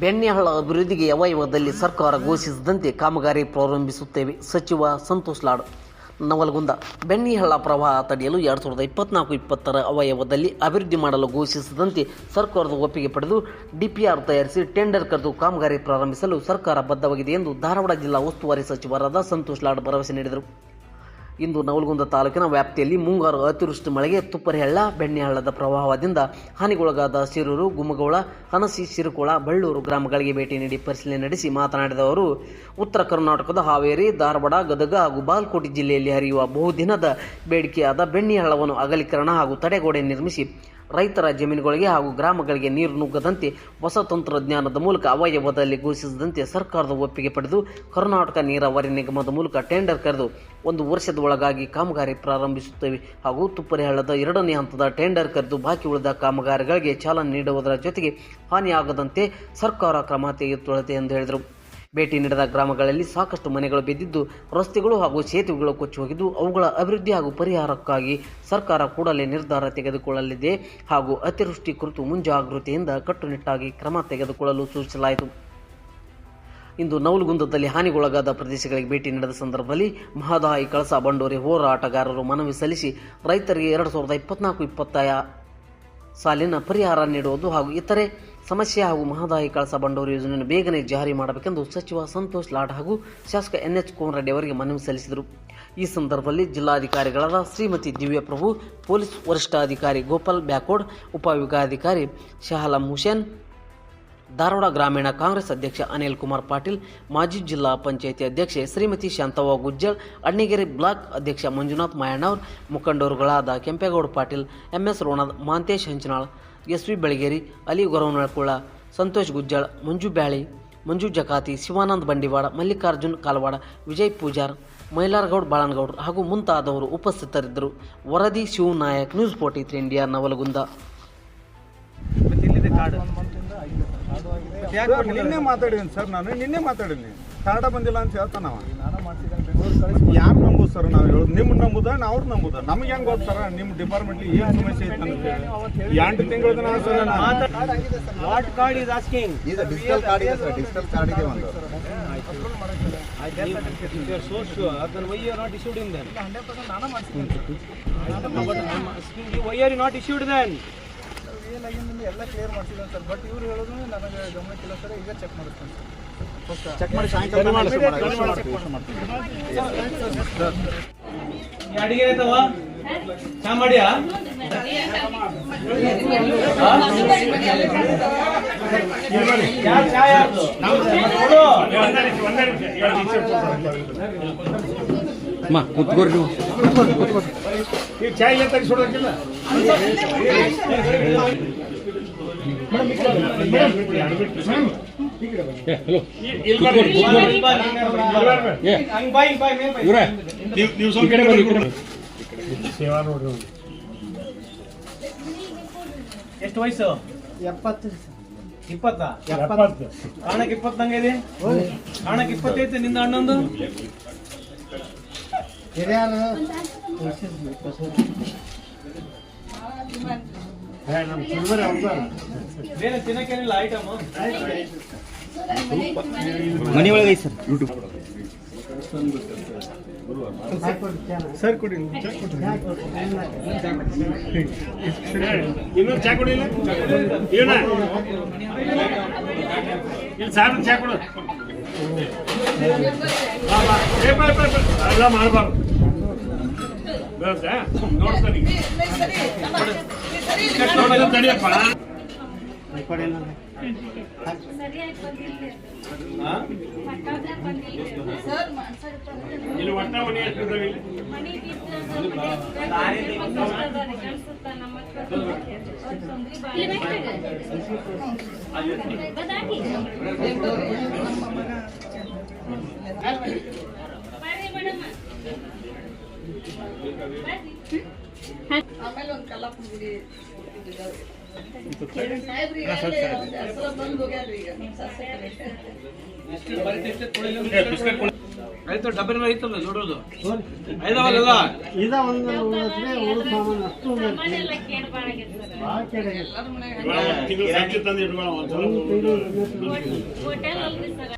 ಬೆಣ್ಣೆಹಳ್ಳ ಅಭಿವೃದ್ಧಿಗೆ ಅವಯವದಲ್ಲಿ ಸರ್ಕಾರ ಘೋಷಿಸಿದಂತೆ ಕಾಮಗಾರಿ ಪ್ರಾರಂಭಿಸುತ್ತೇವೆ. ಸಚಿವ ಸಂತೋಷ್ ಲಾಡ್, ನವಲಗುಂದ. ಬೆಣ್ಣೆಹಳ್ಳ ಪ್ರವಾಹ ತಡೆಯಲು ಎರಡು ಸಾವಿರದ ಇಪ್ಪತ್ನಾಲ್ಕು, ಇಪ್ಪತ್ತರ ಅವಯವದಲ್ಲಿ ಅಭಿವೃದ್ಧಿ ಮಾಡಲು ಘೋಷಿಸಿದಂತೆ ಸರ್ಕಾರದ ಒಪ್ಪಿಗೆ ಪಡೆದು ಡಿಪಿಆರ್ ತಯಾರಿಸಿ ಟೆಂಡರ್ ಕರೆದು ಕಾಮಗಾರಿ ಪ್ರಾರಂಭಿಸಲು ಸರ್ಕಾರ ಬದ್ಧವಾಗಿದೆ ಎಂದು ಧಾರವಾಡ ಜಿಲ್ಲಾ ಉಸ್ತುವಾರಿ ಸಚಿವರಾದ ಸಂತೋಷ್ ಲಾಡ್ ಭರವಸೆ ನೀಡಿದರು. ಇಂದು ನವಲಗುಂದ ತಾಲೂಕಿನ ವ್ಯಾಪ್ತಿಯಲ್ಲಿ ಮುಂಗಾರು ಅತಿವೃಷ್ಟಿ ಮಳೆಗೆ ತುಪ್ಪರಿಹಳ್ಳ, ಬೆಣ್ಣೆಹಳ್ಳದ ಪ್ರವಾಹದಿಂದ ಹಾನಿಗೊಳಗಾದ ಸಿರೂರು, ಗುಮ್ಮಗೌಳ, ಹನಸಿ ಶಿರುಕೋಳ ಬಳ್ಳೂರು ಗ್ರಾಮಗಳಿಗೆ ಭೇಟಿ ನೀಡಿ ಪರಿಶೀಲನೆ ನಡೆಸಿ ಮಾತನಾಡಿದ ಅವರು, ಉತ್ತರ ಕರ್ನಾಟಕದ ಹಾವೇರಿ, ಧಾರವಾಡ, ಗದಗ ಹಾಗೂ ಬಾಲ್ಕೋಟೆ ಜಿಲ್ಲೆಯಲ್ಲಿ ಹರಿಯುವ ಬಹುದಿನದ ಬೇಡಿಕೆಯಾದ ಬೆಣ್ಣೆಹಳ್ಳವನ್ನು ಅಗಲೀಕರಣ ಹಾಗೂ ತಡೆಗೋಡೆ ನಿರ್ಮಿಸಿ ರೈತರ ಜಮೀನುಗಳಿಗೆ ಹಾಗೂ ಗ್ರಾಮಗಳಿಗೆ ನೀರು ನುಗ್ಗದಂತೆ ಹೊಸ ತಂತ್ರಜ್ಞಾನದ ಮೂಲಕ ಅವಯವದಲ್ಲಿ ಘೋಷಿಸದಂತೆ ಸರ್ಕಾರದ ಒಪ್ಪಿಗೆ ಪಡೆದು ಕರ್ನಾಟಕ ನೀರಾವರಿ ನಿಗಮದ ಮೂಲಕ ಟೆಂಡರ್ ಕರೆದು ಒಂದು ವರ್ಷದ ಒಳಗಾಗಿ ಕಾಮಗಾರಿ ಪ್ರಾರಂಭಿಸುತ್ತೇವೆ ಹಾಗೂ ತುಪ್ಪರಿಹಳ್ಳದ ಎರಡನೇ ಹಂತದ ಟೆಂಡರ್ ಕರೆದು ಬಾಕಿ ಉಳಿದ ಕಾಮಗಾರಿಗಳಿಗೆ ಚಾಲನೆ ನೀಡುವುದರ ಜೊತೆಗೆ ಹಾನಿಯಾಗದಂತೆ ಸರ್ಕಾರ ಕ್ರಮ ತೆಗೆದುಕೊಳ್ಳುತ್ತೆ ಎಂದು ಹೇಳಿದರು. ಭೇಟಿ ನೀಡಿದ ಗ್ರಾಮಗಳಲ್ಲಿ ಸಾಕಷ್ಟು ಮನೆಗಳು ಬಿದ್ದಿದ್ದು, ರಸ್ತೆಗಳು ಹಾಗೂ ಸೇತುವೆಗಳು ಕೊಚ್ಚಿ ಹೋಗಿದ್ದು, ಅವುಗಳ ಅಭಿವೃದ್ಧಿ ಹಾಗೂ ಪರಿಹಾರಕ್ಕಾಗಿ ಸರ್ಕಾರ ಕೂಡಲೇ ನಿರ್ಧಾರ ತೆಗೆದುಕೊಳ್ಳಲಿದೆ ಹಾಗೂ ಅತಿವೃಷ್ಟಿ ಕುರಿತು ಮುಂಜಾಗ್ರತೆಯಿಂದ ಕಟ್ಟುನಿಟ್ಟಾಗಿ ಕ್ರಮ ತೆಗೆದುಕೊಳ್ಳಲು ಸೂಚಿಸಲಾಯಿತು. ಇಂದು ನವಲಗುಂದದಲ್ಲಿ ಹಾನಿಗೊಳಗಾದ ಪ್ರದೇಶಗಳಿಗೆ ಭೇಟಿ ನೀಡಿದ ಸಂದರ್ಭದಲ್ಲಿ ಮಹದಾಯಿ, ಕಳಸ ಬಂಡೂರಿ ಹೋರಾಟಗಾರರು ಮನವಿ ಸಲ್ಲಿಸಿ ರೈತರಿಗೆ ಎರಡು ಸಾವಿರದ ಇಪ್ಪತ್ನಾಲ್ಕು ಇಪ್ಪತ್ತಾಯ ಸಾಲಿನ ಪರಿಹಾರ ನೀಡುವುದು ಹಾಗೂ ಇತರೆ ಸಮಸ್ಯೆ ಹಾಗೂ ಮಹದಾಯಿ ಕಳಸ ಬಂಡೂರು ಯೋಜನೆಯನ್ನು ಬೇಗನೆ ಜಾರಿ ಮಾಡಬೇಕೆಂದು ಸಚಿವ ಸಂತೋಷ್ ಲಾಡ್ ಹಾಗೂ ಶಾಸಕ ಎನ್ ಎಚ್ ಕೋನರೆಡ್ಡಿ ಅವರಿಗೆ ಮನವಿ ಸಲ್ಲಿಸಿದರು. ಈ ಸಂದರ್ಭದಲ್ಲಿ ಜಿಲ್ಲಾಧಿಕಾರಿಗಳಾದ ಶ್ರೀಮತಿ ದಿವ್ಯಪ್ರಭು ಪೊಲೀಸ್ ವರಿಷ್ಠಾಧಿಕಾರಿ ಗೋಪಾಲ್ ಬ್ಯಾಕೋಡ್, ಉಪವಿಭಾಗಾಧಿಕಾರಿ ಶಹಲಂ ಹುಸೇನ್, ಧಾರವಾಡ ಗ್ರಾಮೀಣ ಕಾಂಗ್ರೆಸ್ ಅಧ್ಯಕ್ಷ ಅನಿಲ್ ಕುಮಾರ್ ಪಾಟೀಲ್, ಮಾಜಿ ಜಿಲ್ಲಾ ಪಂಚಾಯಿತಿ ಅಧ್ಯಕ್ಷೆ ಶ್ರೀಮತಿ ಶಾಂತವ್ವ ಗುಜ್ಜಳ್ ಅಣ್ಣಿಗೆರೆ ಬ್ಲಾಕ್ ಅಧ್ಯಕ್ಷ Manjunath Mayannavar, ಮುಖಂಡರುಗಳಾದ Kempegowda Patil, MS Ronad Mantesh Hanchanal S V Belageri Ali Goravanakula Santosh Gujjal Manju Byali Manju Jakati Shivanand Bandiwad Mallikarjun Kalawad Vijay Pujar ಮೈಲಾರ್ಗೌಡ್ ಬಾಳನ್ಗೌಡ್ರು ಹಾಗೂ ಮುಂತಾದವರು ಉಪಸ್ಥಿತರಿದ್ದರು. ವರದಿ Shivanayak news forty three India Navalgund. ನಿನ್ನೆ ಮಾತಾಡಿದ್ದೀನಿ ಸರ್ ನಾನು ನಿನ್ನೆ ಮಾತಾಡಿದ್ದೀನಿ. ಕನ್ನಡ ಬಂದಿಲ್ಲ ಅಂತ ಹೇಳ್ತಾನ ಯಾರು ನಂಬುದು ಸರ್ ನಾವು ಹೇಳೋದು? ನಿಮ್ಮ ನಂಬುದ ಅವ್ರು ನಂಬುದ? ನಮ್ಗೆ ಹೆಂಗ್ ಗೊತ್ತ ಸರ್ ನಿಮ್ ಡಿಪಾರ್ಟ್ಮೆಂಟ್ ಏನ್ ಸಮಸ್ಯೆ ಐತೆ ಎಂಟು ತಿಂಗಳ ವಾಟ್ ಕಾರ್ಡ್ ಇಸ್ ಆಸ್ಕಿಂಗ್ ಇದು ಡಿಜಿಟಲ್ ಕಾರ್ಡ್ ಇದೆ ಸರ್ ಡಿಜಿಟಲ್ ಕಾರ್ಡ್ ಇದೆ ಒಂದು. ನಾಟ್ ಇಶ್ಯೂಡ್ then ಎಲ್ಲ ಕ್ಲಿಯರ್ ಮಾಡ್ಸಿದ್ದಾನೆ ಸರ್ ಬಟ್ ಇವ್ರು ಹೇಳೋದು ನನಗೆ ಗಮನಕ್ಕಿಲ್ಲ ಸರ್ ಈಗ ಚೆಕ್ ಮಾಡಿಸ್ತಾನೆ ಸರ್ ಚೆಕ್ ಮಾಡಿ ಸಾಯಂಕಾಲ. ಅಡಿಗೆ ಆಯ್ತವ ಚಾ ಮಾಡಿಯಾ ಯಾರ್ ಚಾ ಯಾರ್ದು? ಕೊಡು. ಈ ಚಾಯ್ ಎಲ್ಲ ಹಂಗ್ ಬಾ, ಎಷ್ಟು ವಯಸ್ಸು ಎಪ್ಪತ್ತು ಇಪ್ಪತ್ತ ಎಪ್ಪತ್ತು ಕಾಣಕ್ ಇಪ್ಪತ್ತು ನಂಗೆ ಕಾಣಕ್ ಇಪ್ಪತ್ತೈತೆ ನಿಂದ ಅಣ್ಣಂದು ಹಿರಿಯರು ಬೇರೆ ಸಿಲ್ವರ್ ಅವ್ರ್ದು. ಬೇರೆ ಒಳಗೆ ಸರ್. ಯೂಟ್ಯೂಬ್ ಸರ್ ಕೊಡಿ ಇನ್ನೊಂದು ಚಾ ಕೊಡಿಲ್ಲ ಏನ ಸಾರ್ ಚಾ ಕೊಡು. ಎಲ್ಲ ಮಾಡಬಾರ್ದು. ನೋಡ್ತಾನೆ. ನೋಡೋದು ತಡಿಯಪ್ಪ. ಇಲ್ಲಿ ಒಟ್ಟ ಮನೆ ಎಷ್ಟಿದಾವೆ ಇಲ್ಲಿ? ಆಮೇಲೆ ಒಂದು ಕಲ್ಲ ಗುಡಿ ಆಯ್ತು ಡಬ್ಬಿನ ಮೇಲೆ ಐತಲ್ಲ ನೋಡೋದು. ಐದಾವಲ್ಲ ಹೋಟೆಲ್ ಅಷ್ಟು ಸರ್